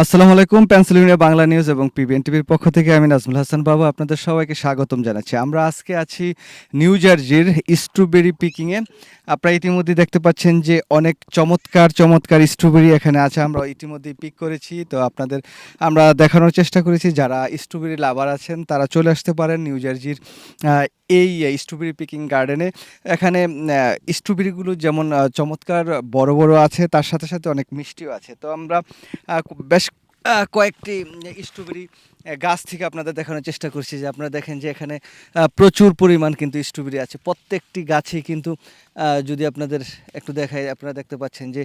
আসসালামু আলাইকুম Pennsylvania Bangla news এবং পিবিএন টিভির পক্ষ থেকে আমি নাজমুল হাসান বাবু। আপনাদের সবাইকে স্বাগতম জানাচ্ছি। আমরা আজকে আছি নিউ জার্জির স্ট্রবেরি পিকিংয়ে আপনারা ইতিমধ্যে দেখতে পাচ্ছেন যে অনেক চমৎকার চমৎকার স্ট্রবেরি এখানে আছে। আমরা ইতিমধ্যেই পিক করেছি। তো আপনাদের আমরা দেখানোর চেষ্টা করেছি। যারা স্ট্রবেরি লাভার আছেন, তারা চলে আসতে পারেন নিউ জার্জির এই স্ট্রবেরি পিকিং গার্ডেনে এখানে স্ট্রবেরিগুলো যেমন চমৎকার বড় বড় আছে, তার সাথে সাথে অনেক মিষ্টিও আছে। তো আমরা বেশ কয়েকটি স্ট্রবেরি গাছ থেকে আপনাদের দেখানোর চেষ্টা করছি যে আপনারা দেখেন যে এখানে প্রচুর পরিমাণ কিন্তু স্ট্রবেরি আছে। প্রত্যেকটি গাছেই কিন্তু যদি আপনাদের একটু দেখাই, আপনারা দেখতে পাচ্ছেন যে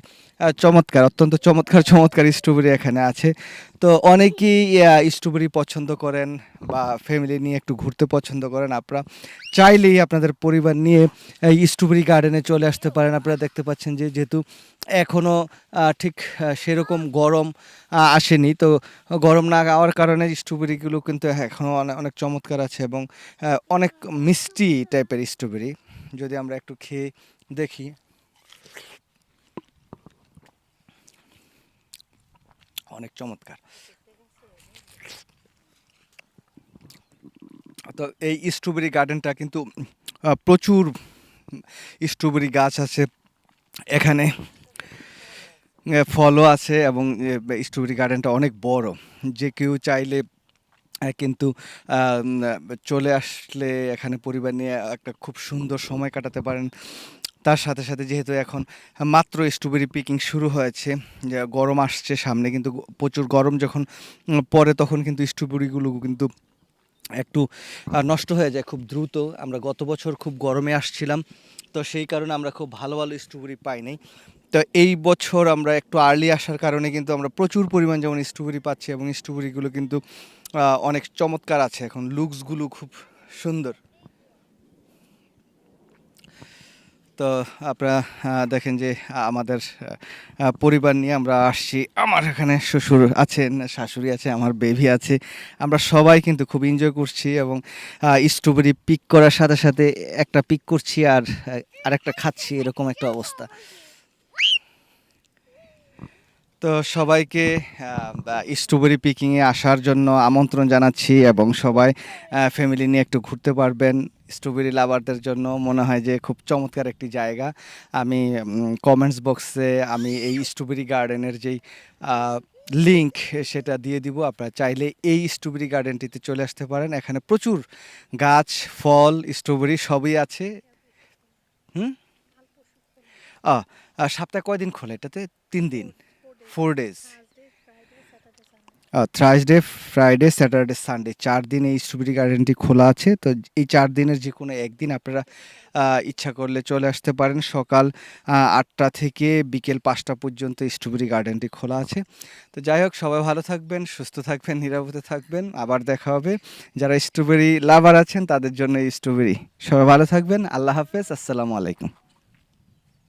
চমৎকার, অত্যন্ত চমৎকার চমৎকার স্ট্রবেরি এখানে আছে। তো অনেকেই স্ট্রবেরি পছন্দ করেন বা ফ্যামিলি নিয়ে একটু ঘুরতে পছন্দ করেন। আপনারা চাইলেই আপনাদের পরিবার নিয়ে, এই স্ট্রবেরি গার্ডেনে চলে আসতে পারেন। আপনারা দেখতে পাচ্ছেন যে যেহেতু এখনও ঠিক সেরকম গরম আসেনি। তো গরম না হওয়ার কারণে স্ট্রবেরিগুলো কিন্তু এখনও অনেক অনেক চমৎকার আছে এবং আহ, অনেক মিষ্টি টাইপের স্ট্রবেরি। যদি আমরা একটু খেয়ে দেখি। অনেক চমৎকার। তো এই স্ট্রবেরি গার্ডেনটা কিন্তু প্রচুর স্ট্রবেরি গাছ আছে এখানে। ফলও আছে এবং স্ট্রবেরি গার্ডেনটা অনেক বড়। যে কেউ চাইলে কিন্তু চলে আসলে এখানে পরিবার নিয়ে একটা খুব সুন্দর সময় কাটাতে পারেন। তার সাথে সাথে যেহেতু এখন মাত্র স্ট্রবেরি পিকিং শুরু হয়েছে গরম আসছে সামনে কিন্তু প্রচুর গরম যখন পরে তখন কিন্তু স্ট্রবেরিগুলো কিন্তু একটু নষ্ট হয়ে যায় খুব দ্রুত। আমরা গত বছর খুব গরমে আসছিলাম, তো সেই কারণে আমরা খুব ভালো ভালো স্ট্রবেরি পাই নাই। তো এই বছর আমরা একটু আর্লি আসার কারণে কিন্তু আমরা প্রচুর পরিমাণ যেমন স্ট্রবেরি পাচ্ছি এবং স্ট্রবেরিগুলো কিন্তু অনেক চমৎকার আছে। এখন লুকসগুলো খুব সুন্দর। তো আপনারা দেখেন যে আমাদের পরিবার নিয়ে আমরা আসছি। আমার এখানে শ্বশুর আছেন শাশুড়ি আছে, আমার বেবি আছে। আমরা সবাই কিন্তু খুব এনজয় করছি এবং স্ট্রবেরি পিক করার সাথে সাথে একটা পিক করছি আর আরেকটা খাচ্ছি, এরকম একটা অবস্থা। তো সবাইকে স্ট্রবেরি পিকিংয়ে আসার জন্য আমন্ত্রণ জানাচ্ছি এবং সবাই ফ্যামিলি নিয়ে একটু ঘুরতে পারবেন। স্ট্রবেরি লাভারদের জন্য মনে হয় যে খুব চমৎকার একটি জায়গা। আমি কমেন্টস বক্সে আমি এই স্ট্রবেরি গার্ডেনের যেই লিংক সেটা দিয়ে দিব। আপনারা চাইলে এই স্ট্রবেরি গার্ডেনটিতে চলে আসতে পারেন। এখানে প্রচুর গাছ, ফল স্ট্রবেরি সবই আছে। হুম? সপ্তাহে কয়দিন খোলে? এটাতে তিন দিন। Four days Thursday Friday Saturday Sunday চার দিন এই স্ট্রবেরি গার্ডেনটি খোলা আছে। তো এই চার দিনের যে কোনো একদিন আপনারা ইচ্ছা করলে চলে আসতে পারেন। সকাল আটটা থেকে বিকেল পাঁচটা পর্যন্ত স্ট্রবেরি গার্ডেনটি খোলা আছে। তো যাই হোক, সবাই ভালো থাকবেন, সুস্থ থাকবেন, নিরাপদে থাকবেন। আবার দেখা হবে। যারা স্ট্রবেরি লাভার আছেন, তাদের জন্য এই স্ট্রবেরি সবাই ভালো থাকবেন। আল্লাহ হাফেজ। আসসালামু আলাইকুম।